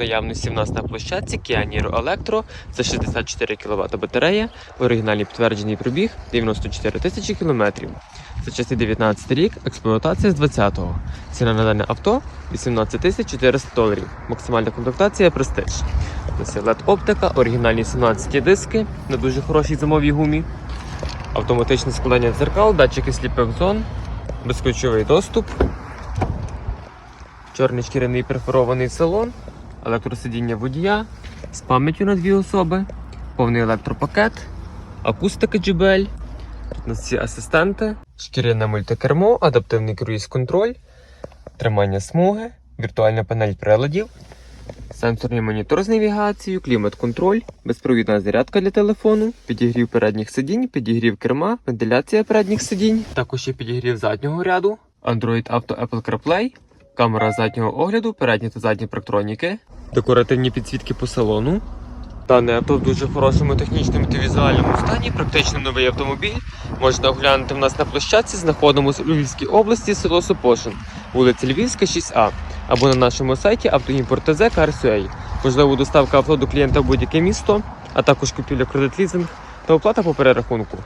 наявності в нас на площадці Kia Niro Electro. Це 64 кВт батарея, оригінальний підтверджений пробіг 94 тисячі кілометрів. Це часі 19 рік, експлуатація з 20-го. Ціна на дане авто 18 тисяч 400 доларів. Максимальна комплектація Prestige. Це LED оптика, оригінальні 17 диски на дуже хорошій зимовій гумі. Автоматичне складання дзеркал, датчики сліпих зон, безключовий доступ, чорний шкіряний перфорований салон, електросидіння водія з пам'яттю на дві особи, повний електропакет, акустика JBL, тут асистенти, шкіряне мультикермо, адаптивний круїз-контроль, тримання смуги, віртуальна панель приладів, сенсорний монітор з навігацією, клімат-контроль, безпровідна зарядка для телефону, підігрів передніх сидінь, підігрів керма, вентиляція передніх сидінь, також є підігрів заднього ряду, Android Auto Apple CarPlay, камера заднього огляду, передні та задні парктроніки, декоративні підсвітки по салону. Дане авто в дуже хорошому технічному та візуальному стані, практично новий автомобіль. Можна оглянути в нас на площадці, знаходимося у Львівській області, село Сопошин, вулиця Львівська, 6А, або на нашому сайті автоімпорт ТЗ Car.ua. Можливо, доставка авто до клієнта в будь-яке місто, а також купівля кредит лізинг та оплата по перерахунку.